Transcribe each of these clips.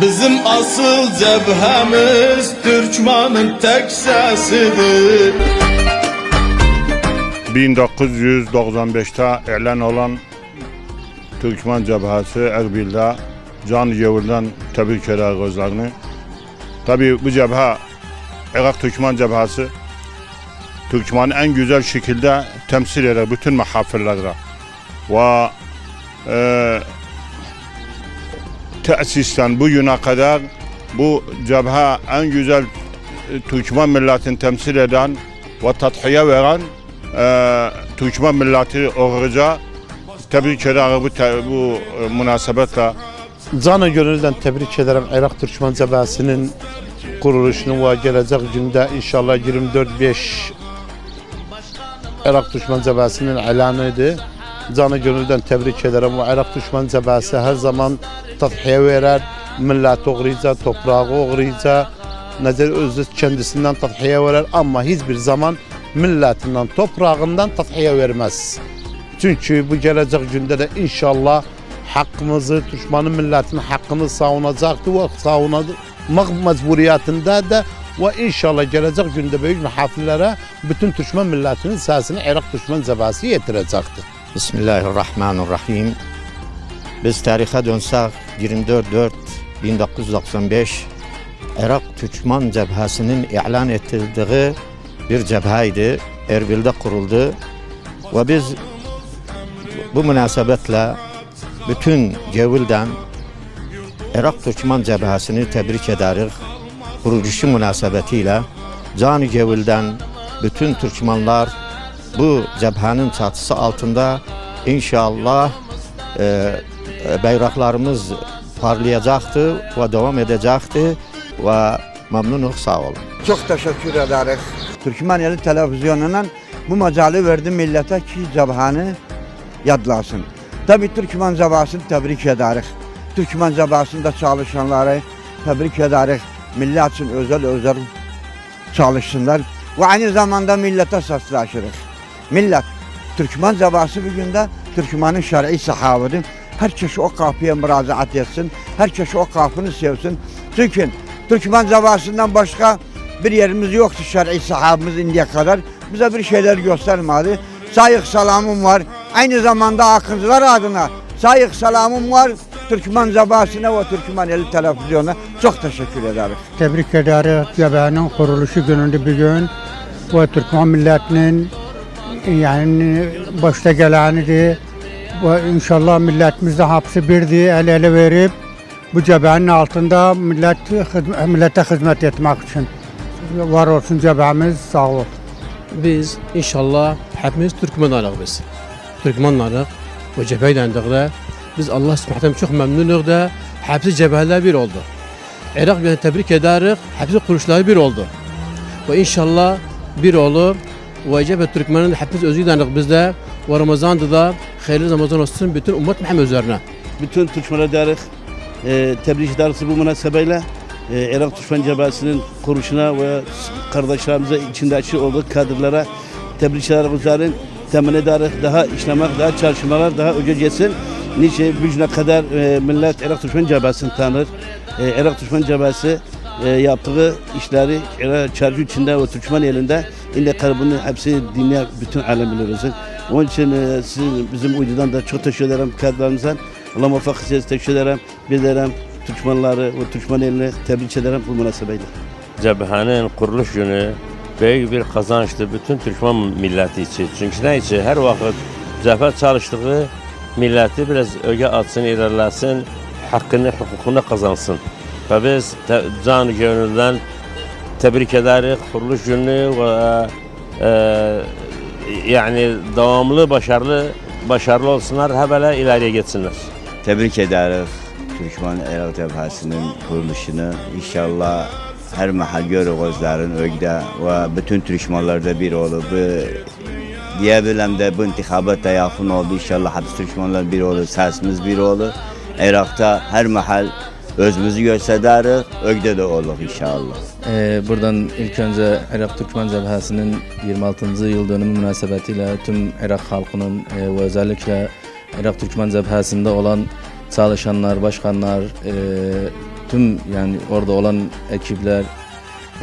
Bizim asıl cebhemiz Türkmanın tek sesidir 1995'te elan olan Türkmen Cebhası Erbil'de can yevurdan tebrik eder gözlerini. Tabi bu cebha Irak Türkmen Cebhası Türkmen'i en güzel şekilde temsil eder bütün mahafillerde. Ve tesisten bu güne kadar bu cebha en güzel e, Türkmen milletini temsil eden ve tathiye veren e, Türkmen milleti oğruca tebrik eder bu, te, bu e, münasebetle. Canı gönülden tebrik ederim Irak Türkmen Cebhası'nın kuruluşunu ve gelecek günde inşallah 24-5 Irak Türkmen Cebhası'nın ilanıydı. Canı gönülden tebrik ederim ve Irak Türkmen Cebhası her zaman tadhiye verer, millet uğrayacak, toprağı uğrayacak, nedir özü kendisinden tadhiye verer ama hiçbir zaman milletinden, toprağından tadhiye vermez. Çünkü bu gelecek günde de inşallah hakkımızı, Türkmen'in milletinin hakkını savunacaktı ve savunmak mecburiyetinde de ve inşallah gelecek günde büyük mahafillere bütün Türkmen milletinin sesini Irak Türkmen Cebhası yetirecektir. Bismillahirrahmanirrahim. Biz tarihe dönsek 24-4-1995 Irak Türkmen Cebhası'nın ilan ettirdiği bir cebhaydı. Erbil'de kuruldu. Ve biz bu münasebetle bütün Cevül'den Irak Türkmen Cebhası'nı tebrik ederiz. Kuruluşu münasebetiyle Cani Cevül'den bütün Türkmenler bu cebhanın çatısı altında inşallah e, e, bayraklarımız parlayacaktı ve devam edecekti ve memnunum sağ olun. Çok teşekkür ederiz. Türkmeniyeli televizyonundan bu macali verdi millete ki cebhanı yadlasın. Tabi Türkmen cebhasını tebrik ederiz. Türkmen cebhasında çalışanları tebrik ederiz. Millet için özel özel çalışsınlar. Ve aynı zamanda millete sesleşiriz. Millet, Türkmen cebhası bugün de Türkmenin şer'i sahabıdır. Herkes o kapıya müracaat etsin. Herkes o kapını sevsin. Çünkü Türkmen cebhasından başka bir yerimiz yoktu şer'i sahabımız indiye kadar. Bize bir şeyler göstermedi. Sayık salamım var. Aynı zamanda akıncılar adına sayık salamım var. Türkmen cebhasına ve Türkmeneli televizyona çok teşekkür ederiz. Tebrik ederiz Cebe'nin kuruluşu gününde bugün ve Türkmen milletinin yani başta gelenidir ve inşallah milletimiz de hapsi birdi el ele verip bu cebenin altında millet, millete hizmet etmek için var olsun cebemiz sağ ol. biz inşallah hepimiz Türkmenlarız biz. Türkmenlarız ve cepheyle biz Allah subhanahu çok memnunuz da hepsi cepheler bir oldu. Irak yani tebrik ederiz. Hepsi kuruluşları bir oldu. Ve inşallah bir olur. Ve cephe Türkmen'in hepimiz özüydeniz bizde. Ve Ramazan'da da hayırlı Ramazan olsun bütün ümmet Muhammed üzerine. bütün Türkmen'e deriz. E, tebrik ederiz bu münasebeyle. E, Irak Türkmen Cebhası'nın kuruluşuna ve kardeşlerimize içindeki olduğu kadrlara tebrik ederiz üzerine. Temin ederiz daha işlemek, daha çalışmalar daha öce geçsin. Nice gücüne kadar e, millet Irak Türkmen Cebhası'nı tanır. E, Irak Türkmen Cebhası e, yaptığı işleri çarşı içinde ve Türkmen elinde inde bunu hepsi dinleyen bütün alem biliyoruz. Onun için e, sizin bizim uydudan da çok teşekkür ederim kadrlarımızdan. Allah muvaffak etsin. Teşekkür ederim. Bir ederim Türkmenleri ve Türkmen elini tebrik ederim bu münasebeyle. Cebhanenin kuruluş günü büyük bir kazançtı bütün Türkmen milleti için. Çünkü ne için? Her vakit cebhe çalıştığı milleti biraz öge atsın, ilerlesin, hakkını, hukukunu kazansın. Ve biz te, gönülden tebrik ederiz kuruluş günü ve e, yani devamlı başarılı başarılı olsunlar, hep böyle ileriye gitsinler. Tebrik ederiz Türkmen Irak Cebhası'nın kuruluşunu. İnşallah her mahal görür gözlerin ögde ve bütün Türkmenlerde bir olur. Bu diyebilem de bu intikabata yakın oldu. İnşallah hepsi Türkmenler bir olur, sesimiz bir olur. Irak'ta her mahal özümüzü gösteririz, ögde de olur inşallah. Ee, buradan ilk önce Irak Türkmen Cebhası'nın 26. yıl dönümü münasebetiyle tüm Irak halkının e, ve özellikle Irak Türkmen Cebhası'nda olan çalışanlar, başkanlar, e, tüm yani orada olan ekipler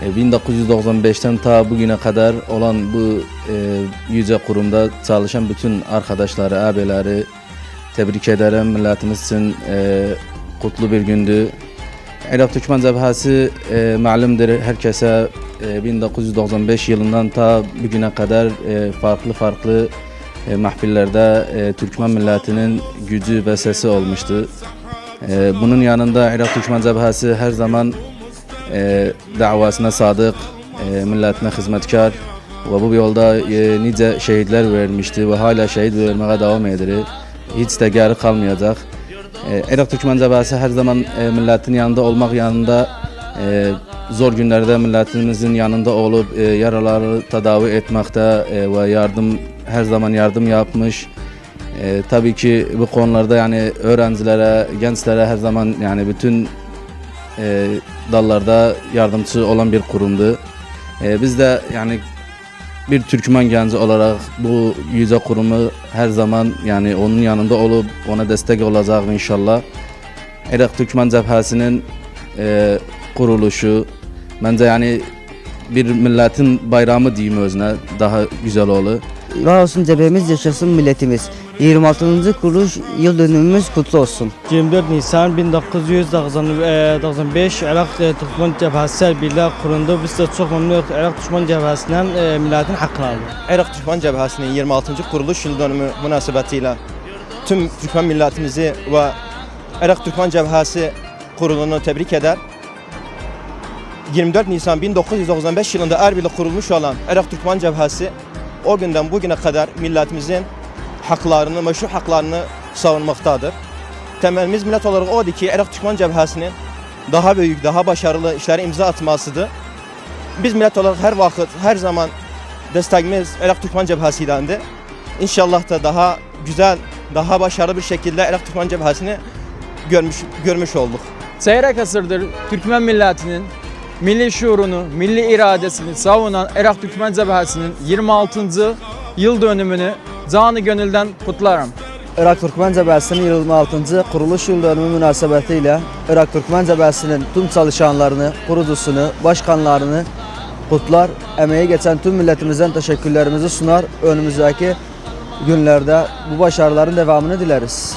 e, 1995'ten ta bugüne kadar olan bu e, yüce kurumda çalışan bütün arkadaşları, abileri tebrik ederim. Milletimiz için e, kutlu bir gündü. Irak Türkmen Cebhası e, malumdur herkese e, 1995 yılından ta bugüne kadar e, farklı farklı e, mahfillerde e, Türkmen milletinin gücü ve sesi olmuştu. E, bunun yanında Irak Türkmen Cebhası her zaman e, davasına sadık, e, milletine hizmetkar ve bu yolda e, nice şehitler vermişti ve hala şehit vermeye devam ediyor. Hiç de geri kalmayacak. E, Irak Türkmen Cebhası her zaman e, milletin yanında olmak yanında e, zor günlerde milletimizin yanında olup e, yaraları tedavi etmekte e, ve yardım her zaman yardım yapmış. E, tabii ki bu konularda yani öğrencilere, gençlere her zaman yani bütün e, dallarda yardımcı olan bir kurumdu. E, biz de yani bir Türkmen genci olarak bu yüce kurumu her zaman yani onun yanında olup ona destek olacak inşallah. Irak Türkmen Cebhası'nın e, kuruluşu bence yani bir milletin bayramı diyeyim özüne daha güzel olur. Var olsun yaşasın milletimiz. 26. kuruluş yıl dönümümüz kutlu olsun. 24 Nisan 1995 Irak e, Türkmen Cebhası Birliği kuruldu. Biz de çok memnunuz Irak Türkmen Cebhası'ndan e, milletin hakkını aldık. Irak Türkmen Cebhası'nın 26. kuruluş yıl dönümü münasebetiyle tüm Türkmen milletimizi ve Irak Türkmen Cebhası kurulunu tebrik eder. 24 Nisan 1995 yılında Erbil'de kurulmuş olan Irak Türkmen Cebhası o günden bugüne kadar milletimizin haklarını, meşru haklarını savunmaktadır. Temelimiz millet olarak odur ki Irak Türkmen Cebhası'nın daha büyük, daha başarılı işlere imza atmasıdır. Biz millet olarak her vakit, her zaman destekimiz Irak Türkmen Cebhası'ydı. İnşallah da daha güzel, daha başarılı bir şekilde Irak Türkmen Cebhası'nı görmüş, görmüş olduk. Çeyrek asırdır Türkmen milletinin milli şuurunu, milli iradesini savunan Irak Türkmen Cebhası'nın 26. yıl dönümünü canı gönülden kutlarım. Irak Türkmen Cebhası'nın 26. kuruluş yıl dönümü münasebetiyle Irak Türkmen Cebhası'nın tüm çalışanlarını, kurucusunu, başkanlarını kutlar. Emeği geçen tüm milletimizden teşekkürlerimizi sunar. Önümüzdeki günlerde bu başarıların devamını dileriz.